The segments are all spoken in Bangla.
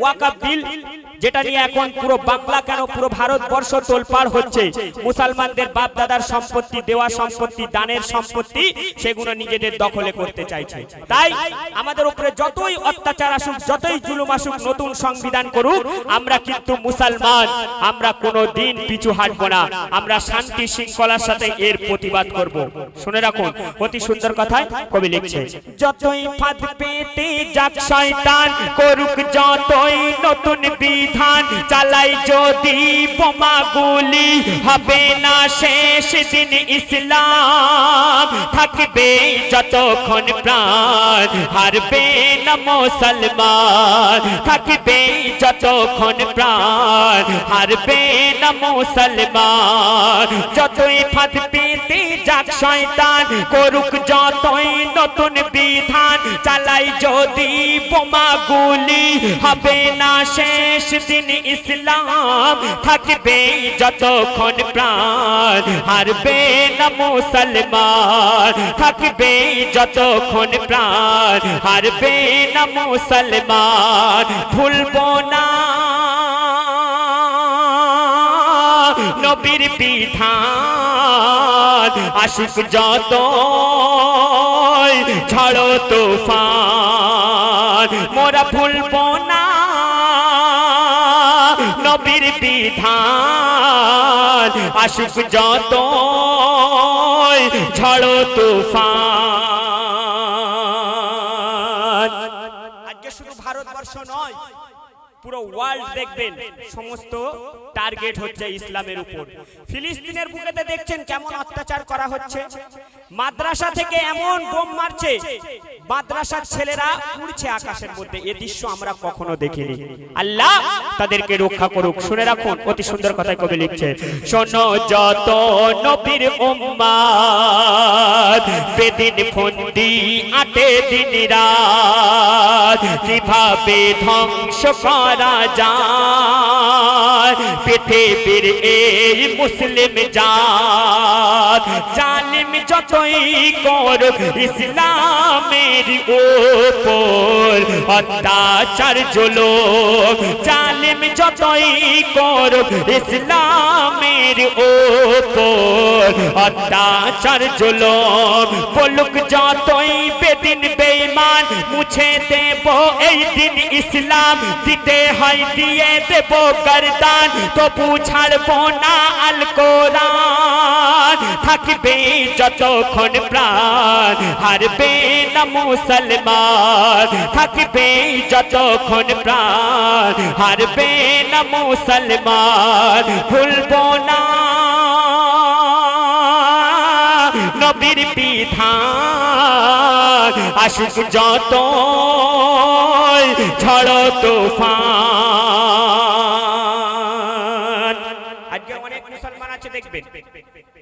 ওয়াকাব বিল, যেটা নিয়ে এখন পুরো বাংলা কেন পুরো ভারতবর্ষ তোলপাড় হচ্ছে? মুসলমানদের বাপ দাদার সম্পত্তি, দেওয়া সম্পত্তি, দানের সম্পত্তি, সেগুলো নিজেদের দখলে করতে চাইছে। তাই আমাদের উপরে যতই অত্যাচার আসুক, যতই জুলুম আসুক, নতুন সংবিধান করুক, আমরা কিন্তু মুসলমান। আমরা কোনো দিন পিছু হাঁটবো না। আমরা শান্তি শৃঙ্খলার সাথে এর প্রতিবাদ করব। শুনে রাখুন, অতি সুন্দর কথায় কবি লিখছে, যতই ফাঁদ পেতে যাক শয়তান, করুক যতই নতুন বিধান চালাই যদি বোমা গুলি, হবে না শেষ দিন ইসলাম। থাকবে যতক্ষণ প্রাণ, হারবে না মুসলমান। থাকবে যতক্ষণ প্রাণ, হারবে না মুসলমান। যতই ফাঁদ পেতে যাক শয়তান, করুক যতই নতুন বিধান চালাই যদি বোমা গুলি হবে না শেষ দিন ইসলাম, থাকবে যতক্ষণ প্রাণ, হারবে না মুসলমান, থাকবে যতক্ষণ প্রাণ, হারবে না মুসলমান, ভুলবো না। নবীর বিধান আশুক যত ঝড়ো তুফান। মোরা ভুলব নবীর বিধান। আশুক যত ঝড়ো তুফান। আজকে শুধু ভারতবর্ষ নয়, পুরো ওয়ার্ল্ড দেখবেন, সমস্ত টার্গেট হচ্ছে ইসলামের উপর। ফিলিস্তিনের বুকেতে দেখছেন কেমন অত্যাচার করা হচ্ছে। মাদ্রাসা থেকে এমন বোম মারছে, মাদ্রাসার ছেলেরা উড়ছে আকাশের মধ্যে। এ দৃশ্য আমরা কখনো দেখিনি। আল্লাহ তাদেরকে রক্ষা করুক। শুনে রাখুন, অতি সুন্দর কথায় কবি লিখছে, শোনো যত নবীর উম্মাদ, বেদিন ফন্দি, আটে দিন রাত, কীভাবে ধ্বংস করা যায়? পৃথিবীর এই মুসলিম জাত। জালিম যতই কর, ইসলামের উপর অত্যাচার জুলুম। জালিম যতই কর, ইসলামের উপর অত্যাচার জুলুম। বলুক যতই বেদিন বেঈমান, মুছে দেব এই দিন ইসলাম। দিতে হয়, দিয়ে দেব গরদান। তবু ছাড়বো না আল কোরআন থাকবে যতক্ষণ প্রাণ, হারবে না মুসলমান। থাকবে যতক্ষণ প্রাণ, হারবে না মুসলমান। ভুলবো না নবীর বিধান। আশুক যত ঝড়, তুফান। দেখবেন।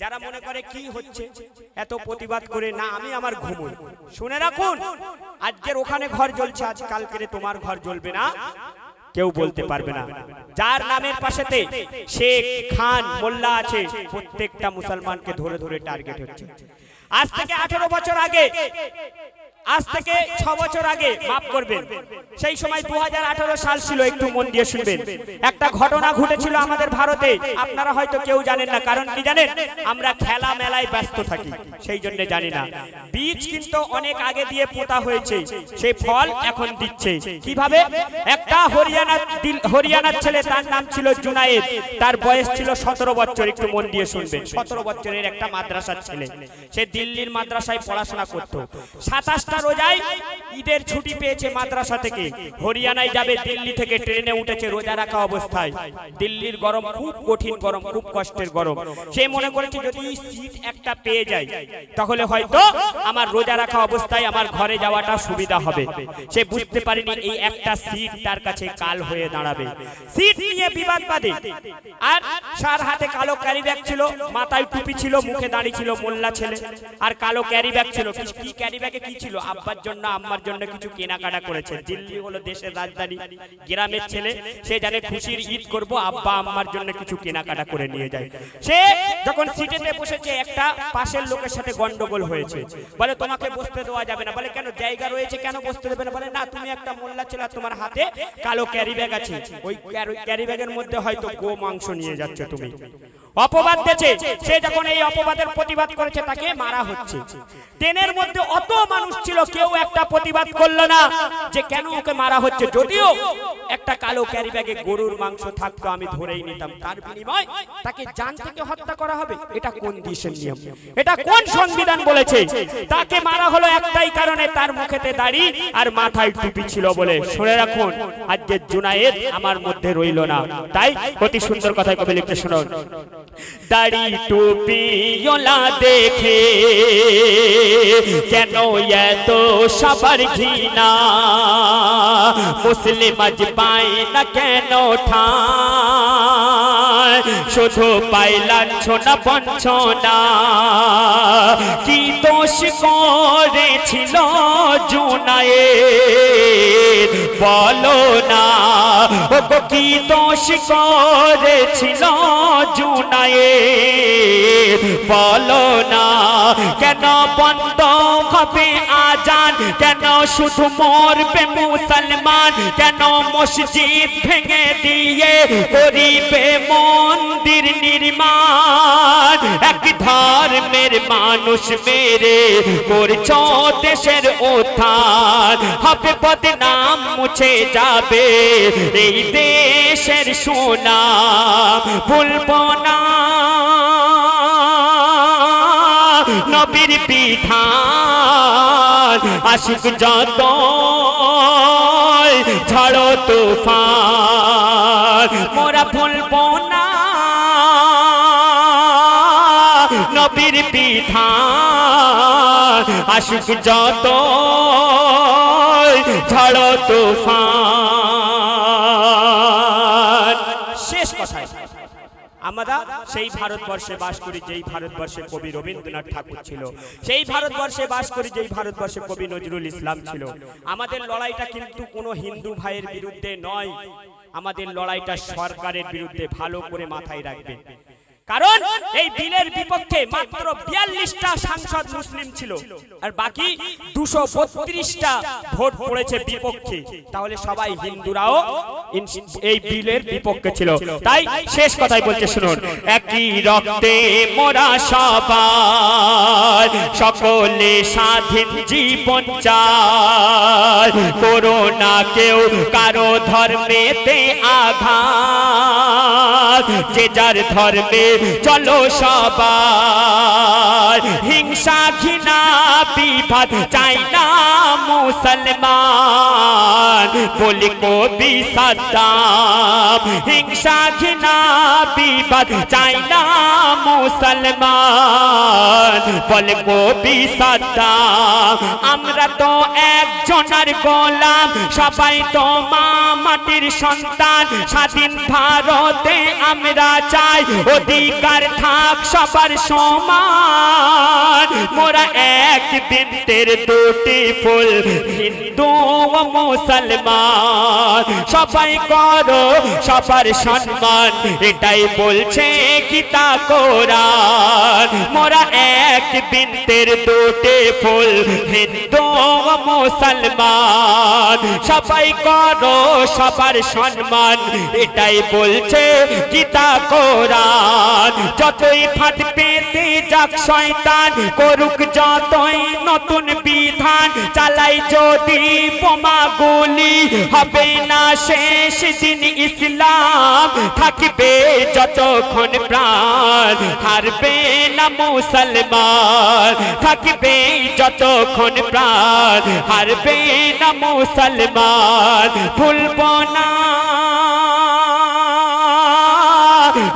যারা মনে করে কি হচ্ছে, এত প্রতিবাদ করে, না, আমি আমার ঘুমোই। শুনে রাখুন, আজকের ওখানে ঘর জ্বলছে, আজ কালকে তোমার ঘর জ্বলবে না। কেউ বলতে পারবে না। যার নামের পাশেতে শেখ খান মোল্লা আছে, প্রত্যেকটা মুসলমানকে ধরে ধরে টার্গেট হচ্ছে। আজ থেকে আঠেরো বছর আগে আজ থেকে ছ বছর আগে মাফ করবেন। সেই সময় দু সাল ছিল, একটু মন দিয়ে শুনবেন। একটা ঘটনা ঘটেছিল আমাদের ভারতে, আপনারা হয়তো কেউ জানেন না, কারণ কি জানেন? আমরা খেলা মেলায় ব্যস্ত থাকি, সেই জন্য জানি না। বীজ কিন্তু অনেক আগে দিয়ে পোতা হয়েছে সেই ফল এখন দিচ্ছে। কীভাবে? একটা হরিয়ানা দিল- হরিয়ানার ছেলে, তার নাম ছিল জুনায়েদ, তার বয়স ছিল সতেরো বছর, একটু মন দিয়ে শুনবেন। সতেরো বছরের একটা মাদ্রাসার ছেলে, সে দিল্লির মাদ্রাসায় পড়াশোনা করত। সাতাশটা রোজায়? ঈদের ছুটি পেয়েছে মাদ্রাসা থেকে। হরিয়ানায় যাবে, দিল্লি থেকে ট্রেনে উঠেছে, রোজা রাখা অবস্থায়। দিল্লির গরম খুব কঠিন গরম, খুব কষ্টের গরম। সে মনে করেছে, যদি সিট একটা পেয়ে যায়, তাহলে হয়তো আমার রোজা রাখা অবস্থায় আমার ঘরে যাওয়াটা সুবিধা হবে। সে বুঝতে পারেনি, এই একটা সিট তার কাছে কাল হয়ে দাঁড়াবে। সিট নিয়ে বিবাদ বাদে। আর সার হাতে কালো ক্যারি ব্যাগ ছিল, মাথায় টুপি ছিল, মুখে দাঁড়িয়ে ছিল, মোল্লা ছেলে। আর কালো ক্যারি ব্যাগ ছিল। কি ক্যারি ব্যাগে কি ছিল? আব্বার জন্য, আম্মার জন্য কিছু কেনাকাটা করেছে। দিল্লি হলো দেশের রাজধানী। গ্রামের ছেলে, সে জানে খুশির ঈদ করব, আব্বা আম্মার জন্য কিছু কেনাকাটা করে নিয়ে যায়। সে যখন সিটেতে বসেছে, একটা পাশের লোকের সাথে গন্ডগোল হয়েছে। বলে, তোমাকে বসতে দেওয়া যাবে না। বলে, কেন? জায়গা রয়েছে কেন বসতে দেবে না? বলে, না, তুমি একটা মোল্লা ছিল তোমার হাতে কালো ক্যারি ব্যাগ আছে। ওই ক্যারি ব্যাগের মধ্যে হয়তো গো মাংস নিয়ে যাচ্ছে তুমি। অপবাদ দিয়েছে। সে যখন এই অপবাদের প্রতিবাদ করেছে, তাকে মারা হচ্ছে। ট্রেনের মধ্যে অত মানুষ ছিল, কেউ একটা প্রতিবাদ করল না যে কেন ওকে মারা হচ্ছে। যদিও একটা কালো ক্যারি ব্যাগে গরুর মাংস থাকতো, আমি ধরেই নিতাম। তার বিনিময় তাকে জান থেকে হত্যা করা হবে। এটা কোন দেশের নিয়ম? এটা কোন সংবিধান বলেছে? তাকে মারা হলো একটাই কারণে, তার মুখেতে দাড়ি আর মাথায় টুপি ছিল বলে। শুনে রাখুন, আজকের জুনায়েদ আমার মধ্যে রইল না। তাই অতি সুন্দর কথায় কবি লিখতে শুনুন। দাড়ি টুপি ওলা দেখে কেন এত সবার ঘৃণা? মুসলিম আজ পায় না কেন ঠায় শুধু পাইলাম ছোনা বঞ্চনা। কি দোষ করেছিল জুনায়ে বলো না। ও কি দোষ করেছিল জুনায়ে বলো না। কেন বন্ধ হবে আজান? কেন শুধু মরবে মুসলমান? কেন মসজিদ ভেঙে দিয়ে করিবে মন্দির নির্মাণ? এক ধর্মের মানুষ মেরে করছ দেশের উত্থান। হবে বদনাম মুছে যাবে এই দেশের সুনাম। ভুলবো না। নবীর বিধান আশুক যত ঝড়ো তুফান। মোরা ভুলবো না। নবীর বিধান আশিক যত ঝড়ো তুফান। আমরা সেই ভারতবর্ষে বাস করি, যেই ভারতবর্ষে কবি রবীন্দ্রনাথ ঠাকুর ছিল। সেই ভারতবর্ষে বাস করি, যেই ভারতবর্ষে কবি নজরুল ইসলাম ছিল। আমাদের লড়াইটা কিন্তু কোনো হিন্দু ভাইয়ের বিরুদ্ধে নয়। আমাদের লড়াইটা সরকারের বিরুদ্ধে ভালো করে মাথায় রাখবেন কারণ এই বিলের বিপক্ষে মাত্র বিয়াল্লিশটা সাংসদ মুসলিম ছিল। আর বাকি দুশো বত্রিশটা ভোট পড়েছে বিপক্ষে। তাহলে সবাই হিন্দুরাও এই বিলের বিপক্ষে ছিল। তাই শেষ কথাই বলছে শুনুন। একই রক্তে মোরা সবাই সকলে স্বাধীন জীবন চায়। করোনা কেউ কারও ধর্মেতে আঘাত। যে যার ধর্মে চলো সবাই। হিংসা, ঘৃণা বিভাদ চাই না মুসলমান। বলি কবি সাদ্দাম, হিংসা, ঘৃণা বিভাদ চাই না মুসলমান। বলে কবি সাদ্দাম, আমরা তো একজনের গোলাম, সবাই তো মা মাটির সন্তান স্বাধীন ভারতে আমরা চাই। অধিকার থাক সবার সমান। মোরা এক বৃত্তের দুটি ফুল, হিন্দু ও মুসলমান। সবাই করো সবার সম্মান, এটাই বলছে গীতা কোরআন। মোরা এক বৃত্তের দুটি ফুল, হিন্দু ও মুসলমান। সবাই করো সবার সম্মান এটাই বলছে গীতা কোরআন। যতই ফাট পেতে যাক শয়তান করুক যতই নতুন বিধান, চালাই যদি বোমা গুলি, হবে না শেষ দিন ইসলাম। থাকবে যতক্ষণ প্রাণ, হারবে না মুসলমান। থাকবে যতক্ষণ প্রাণ, হারবে না মুসলমান। ভুলব না।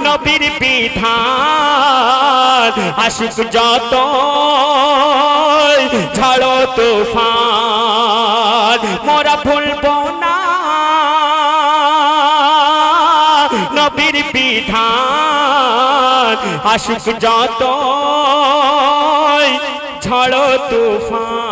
নবীর বিধান। আশুক যত ঝড়ো তুফান, মোরা ভুলব না। নবীর বিধান, আশুক যত ঝড়ো তুফান।